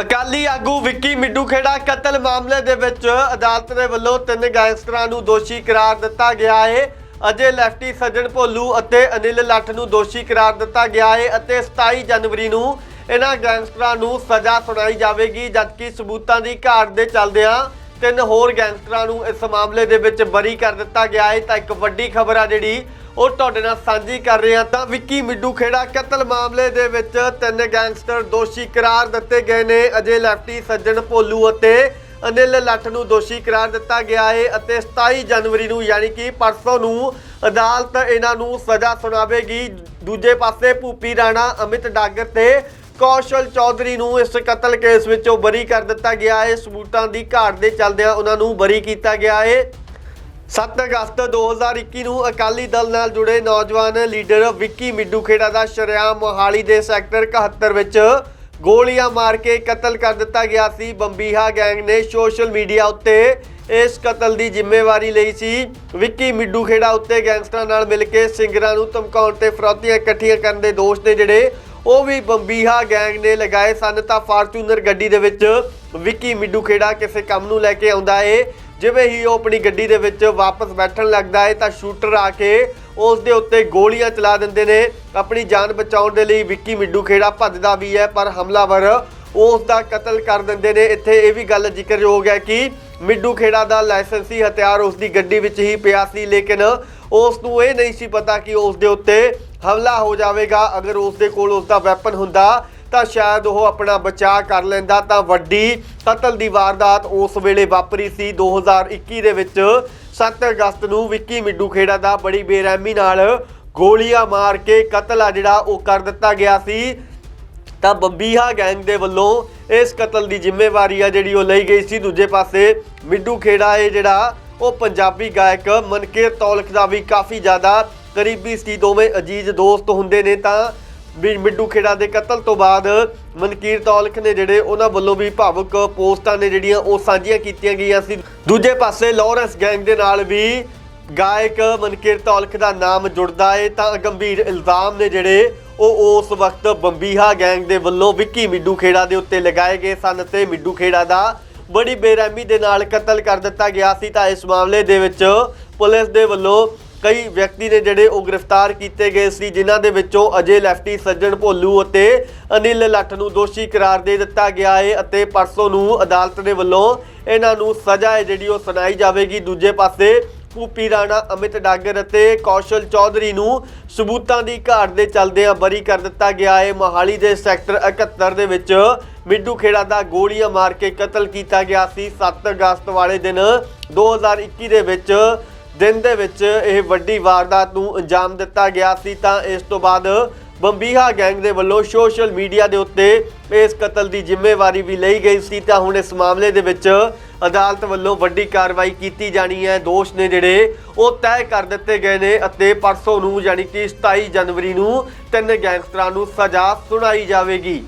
ਅਕਾਲੀ ਆਗੂ ਵਿੱਕੀ ਮਿੱਡੂ ਖੇੜਾ ਕਤਲ ਮਾਮਲੇ ਦੇ ਵਿੱਚ ਅਦਾਲਤ ਦੇ ਵੱਲੋਂ ਤਿੰਨ ਗੈਂਗਸਟਰਾਂ ਨੂੰ ਦੋਸ਼ੀ ਕਰਾਰ ਦਿੱਤਾ ਗਿਆ ਹੈ ਅਜੇ ਲੈਫਟੀ ਸੱਜਣ ਭੋਲੂ ਅਤੇ ਅਨਿਲ ਲੱਠ ਨੂੰ ਦੋਸ਼ੀ ਕਰਾਰ ਦਿੱਤਾ ਗਿਆ ਹੈ ਅਤੇ 27 ਜਨਵਰੀ ਨੂੰ ਇਹਨਾਂ ਗੈਂਗਸਟਰਾਂ ਨੂੰ ਸਜ਼ਾ ਸੁਣਾਈ ਜਾਵੇਗੀ, ਜਦਕਿ ਸਬੂਤਾਂ ਦੀ ਘਾਟ ਦੇ ਚੱਲਦਿਆਂ ਤਿੰਨ ਹੋਰ ਗੈਂਗਸਟਰਾਂ ਨੂੰ ਇਸ ਮਾਮਲੇ ਦੇ ਵਿੱਚ ਬਰੀ ਕਰ ਦਿੱਤਾ ਗਿਆ ਹੈ ਤਾਂ ਇੱਕ ਵੱਡੀ ਖਬਰ ਆ ਜਿਹੜੀ ਉਹ ਤੁਹਾਡੇ ਨਾਲ ਸਾਂਝੀ ਕਰ ਰਹੇ ਹਾਂ ਤਾਂ ਵਿੱਕੀ ਮਿੱਡੂ ਖੇੜਾ ਕਤਲ ਮਾਮਲੇ ਦੇ ਵਿੱਚ ਤਿੰਨ ਗੈਂਗਸਟਰ ਦੋਸ਼ੀ ਕਰਾਰ ਦਿੱਤੇ ਗਏ ਨੇ। ਅਜੇ ਲੈਫਟੀ ਸੱਜਣ ਭੋਲੂ ਅਤੇ ਅਨਿਲ ਲੱਠ ਨੂੰ ਦੋਸ਼ੀ ਕਰਾਰ ਦਿੱਤਾ ਗਿਆ ਹੈ ਅਤੇ 27 ਜਨਵਰੀ ਨੂੰ ਯਾਨੀ ਕਿ ਪਰਸੋਂ ਨੂੰ ਅਦਾਲਤ ਇਹਨਾਂ ਨੂੰ ਸਜ਼ਾ ਸੁਣਾਵੇਗੀ। ਦੂਜੇ ਪਾਸੇ ਭੂਪੀ ਰਾਣਾ, ਅਮਿਤ ਡਾਗਰ ਤੇ ਕੌਸ਼ਲ ਚੌਧਰੀ ਨੂੰ ਇਸ ਕਤਲ ਕੇਸ ਵਿੱਚੋਂ ਬਰੀ ਕਰ ਦਿੱਤਾ ਗਿਆ ਹੈ ਸਬੂਤਾਂ ਦੀ ਘਾਟ ਦੇ ਚੱਲਦਿਆਂ ਉਹਨਾਂ ਨੂੰ ਬਰੀ ਕੀਤਾ ਗਿਆ ਹੈ 7 ਅਗਸਤ 2021 ਨੂੰ ਅਕਾਲੀ ਦਲ ਨਾਲ ਜੁੜੇ ਨੌਜਵਾਨ ਲੀਡਰ ਵਿੱਕੀ ਮਿੱਡੂ ਖੇੜਾ ਦਾ ਸ਼ਰੇਆਮ ਮੋਹਾਲੀ ਦੇ ਸੈਕਟਰ 71 ਵਿੱਚ ਗੋਲੀਆਂ ਮਾਰ ਕੇ ਕਤਲ ਕਰ ਦਿੱਤਾ ਗਿਆ ਸੀ। ਬੰਬੀਹਾ ਗੈਂਗ ਨੇ ਸੋਸ਼ਲ ਮੀਡੀਆ ਉੱਤੇ ਇਸ ਕਤਲ ਦੀ ਜ਼ਿੰਮੇਵਾਰੀ ਲਈ ਸੀ। ਵਿੱਕੀ ਮਿੱਡੂ ਖੇੜਾ ਉੱਤੇ ਗੈਂਗਸਟਰਾਂ ਨਾਲ ਮਿਲ ਕੇ ਸਿੰਗਰਾਂ ਨੂੰ ਧਮਕਾਉਣ ਤੇ ਫਰੌਤੀਆਂ ਇਕੱਠੀਆਂ ਕਰਨ ਦੇ ਦੋਸ਼ ਨੇ ਜਿਹੜੇ ਉਹ ਵੀ ਬੰਬੀਹਾ ਗੈਂਗ ਨੇ ਲਗਾਏ ਸਨ। ਤਾਂ ਫਾਰਚੂਨਰ ਗੱਡੀ ਦੇ ਵਿੱਚ ਵਿੱਕੀ ਮਿੱਡੂ ਖੇੜਾ ਕਿਸੇ ਕੰਮ ਨੂੰ ਲੈ ਕੇ ਆਉਂਦਾ ਏ। ਜਿਵੇਂ ਹੀ ਉਹ ਆਪਣੀ ਗੱਡੀ ਦੇ ਵਿੱਚ ਵਾਪਸ ਬੈਠਣ ਲੱਗਦਾ ਹੈ ਤਾਂ ਸ਼ੂਟਰ ਆ ਕੇ ਉਸ ਦੇ ਉੱਤੇ ਗੋਲੀਆਂ ਚਲਾ ਦਿੰਦੇ ਨੇ। ਆਪਣੀ ਜਾਨ ਬਚਾਉਣ ਦੇ ਲਈ ਵਿੱਕੀ ਮਿੱਡੂ ਖੇੜਾ ਭੱਜਦਾ ਵੀ ਹੈ, ਪਰ ਹਮਲਾਵਰ ਉਸ ਦਾ ਕਤਲ ਕਰ ਦਿੰਦੇ ਨੇ। ਇੱਥੇ ਇਹ ਵੀ ਗੱਲ ਜ਼ਿਕਰਯੋਗ ਹੈ ਕਿ ਮਿੱਡੂ ਖੇੜਾ ਦਾ ਲਾਇਸੈਂਸੀ ਹਥਿਆਰ ਉਸ ਦੀ ਗੱਡੀ ਵਿੱਚ ਹੀ ਪਿਆ ਸੀ, ਲੇਕਿਨ ਉਸ ਨੂੰ ਇਹ ਨਹੀਂ ਸੀ ਪਤਾ ਕਿ ਉਸ ਦੇ ਉੱਤੇ ਹਮਲਾ ਹੋ ਜਾਵੇਗਾ। ਅਗਰ ਉਸ ਦੇ ਕੋਲ ਉਸ ਦਾ ਵੈਪਨ ਹੁੰਦਾ ਤਾਂ ਸ਼ਾਇਦ ਉਹ ਆਪਣਾ ਬਚਾਅ ਕਰ ਲੈਂਦਾ ਤਾਂ ਵੱਡੀ ਕਤਲ ਦੀ ਵਾਰਦਾਤ ਉਸ ਵੇਲੇ ਵਾਪਰੀ ਸੀ। 2021 ਦੇ ਵਿੱਚ 7 ਅਗਸਤ ਨੂੰ ਵਿੱਕੀ ਮਿੱਡੂ ਖੇੜਾ ਦਾ ਬੜੀ ਬੇਰਹਿਮੀ ਨਾਲ ਗੋਲੀਆਂ ਮਾਰ ਕੇ ਕਤਲ ਆ ਜਿਹੜਾ ਉਹ ਕਰ ਦਿੱਤਾ ਗਿਆ ਸੀ। ਤਾਂ ਬੰਬੀਹਾ ਗੈਂਗ ਦੇ ਵੱਲੋਂ ਇਸ ਕਤਲ ਦੀ ਜ਼ਿੰਮੇਵਾਰੀ ਆ ਜਿਹੜੀ ਉਹ ਲਈ ਗਈ ਸੀ। ਦੂਜੇ ਪਾਸੇ ਮਿੱਡੂ ਖੇੜਾ ਇਹ ਜਿਹੜਾ ਉਹ ਪੰਜਾਬੀ ਗਾਇਕ ਮਨਕੀਰ ਤੌਲਖ ਦਾ ਵੀ ਕਾਫੀ ਜ਼ਿਆਦਾ ਕਰੀਬੀ ਸੀ। ਦੋਵੇਂ ਅਜੀਜ਼ ਦੋਸਤ ਹੁੰਦੇ ਨੇ ਤਾਂ ਵੀ ਮਿੱਡੂ ਖੇੜਾ ਦੇ ਕਤਲ ਤੋਂ ਬਾਅਦ ਮਨਕੀਰ ਤੌਲਖ ਨੇ ਜਿਹੜੇ ਉਹਨਾਂ ਵੱਲੋਂ ਵੀ ਭਾਵੁਕ ਪੋਸਟਾਂ ਨੇ ਜਿਹੜੀਆਂ ਉਹ ਸਾਂਝੀਆਂ ਕੀਤੀਆਂ ਗਈਆਂ ਸੀ। ਦੂਜੇ ਪਾਸੇ ਲਾਰੈਂਸ ਗੈਂਗ ਦੇ ਨਾਲ ਵੀ ਗਾਇਕ ਮਨਕੀਰ ਤੌਲਖ ਦਾ ਨਾਮ ਜੁੜਦਾ ਏ ਤਾਂ ਗੰਭੀਰ ਇਲਜ਼ਾਮ ਨੇ ਜਿਹੜੇ ਉਹ ਉਸ ਵਕਤ ਬੰਬੀਹਾ ਗੈਂਗ ਦੇ ਵੱਲੋਂ ਵਿੱਕੀ ਮਿੱਡੂ ਖੇੜਾ ਦੇ ਉੱਤੇ ਲਗਾਏ ਗਏ ਸਨ ਤੇ ਮਿੱਡੂ ਖੇੜਾ ਦਾ ਬੜੀ ਬੇਰਹਿਮੀ ਦੇ ਨਾਲ ਕਤਲ ਕਰ ਦਿੱਤਾ ਗਿਆ ਸੀ ਤਾਂ ਇਸ ਮਾਮਲੇ ਦੇ ਵਿੱਚ ਪੁਲਿਸ ਦੇ ਵੱਲੋਂ ਕਈ ਵਿਅਕਤੀ ਨੇ ਜਿਹੜੇ ਉਹ ਗ੍ਰਿਫਤਾਰ ਕੀਤੇ ਗਏ ਸੀ, ਜਿਨ੍ਹਾਂ ਦੇ ਵਿੱਚੋਂ ਅਜੇ ਲੈਫਟੀ ਸੱਜਣ ਭੋਲੂ ਅਤੇ ਅਨਿਲ ਲੱਠ ਨੂੰ ਦੋਸ਼ੀ ਕਰਾਰ ਦੇ ਦਿੱਤਾ ਗਿਆ ਹੈ ਅਤੇ ਪਰਸੋਂ ਨੂੰ ਅਦਾਲਤ ਦੇ ਵੱਲੋਂ ਇਹਨਾਂ ਨੂੰ ਸਜ਼ਾ ਹੈ ਜਿਹੜੀ ਉਹ ਸੁਣਾਈ ਜਾਵੇਗੀ। ਦੂਜੇ ਪਾਸੇ ਭੂਪੀ ਰਾਣਾ, ਅਮਿਤ ਡਾਗਰ ਅਤੇ ਕੌਸ਼ਲ ਚੌਧਰੀ ਨੂੰ ਸਬੂਤਾਂ ਦੀ ਘਾਟ ਦੇ ਚਲਦਿਆਂ ਬਰੀ ਕਰ ਦਿੱਤਾ ਗਿਆ ਹੈ। ਮੋਹਾਲੀ ਦੇ ਸੈਕਟਰ 71 ਦੇ ਵਿੱਚ ਮਿੱਡੂ ਖੇੜਾ ਦਾ ਗੋਲੀਆਂ ਮਾਰ ਕੇ ਕਤਲ ਕੀਤਾ ਗਿਆ ਸੀ। 7 ਅਗਸਤ ਵਾਲੇ ਦਿਨ 2021 ਦੇ ਵਿੱਚ ਦਿਨ ਦੇ ਵਿੱਚ ਇਹ ਵੱਡੀ ਵਾਰਦਾਤ ਨੂੰ ਅੰਜਾਮ ਦਿੱਤਾ ਗਿਆ ਸੀ, ਤਾਂ ਇਸ ਤੋਂ ਬਾਅਦ ਬੰਬੀਹਾ ਗੈਂਗ ਦੇ ਵੱਲੋਂ ਸੋਸ਼ਲ ਮੀਡੀਆ ਦੇ ਉੱਤੇ ਇਸ ਕਤਲ ਦੀ ਜ਼ਿੰਮੇਵਾਰੀ ਵੀ ਲਈ ਗਈ ਸੀ, ਤਾਂ ਹੁਣ ਇਸ ਮਾਮਲੇ ਦੇ ਵਿੱਚ ਅਦਾਲਤ ਵੱਲੋਂ ਵੱਡੀ ਕਾਰਵਾਈ ਕੀਤੀ ਜਾਣੀ ਹੈ। ਦੋਸ਼ ਨੇ ਜਿਹੜੇ ਉਹ ਤੈਅ ਕਰ ਦਿੱਤੇ ਗਏ ਨੇ ਅਤੇ ਪਰਸੋਂ ਨੂੰ, ਯਾਨੀ ਕਿ 27 ਜਨਵਰੀ ਨੂੰ ਤਿੰਨ ਗੈਂਗਸਟਰਾਂ ਨੂੰ ਸਜ਼ਾ ਸੁਣਾਈ ਜਾਵੇਗੀ।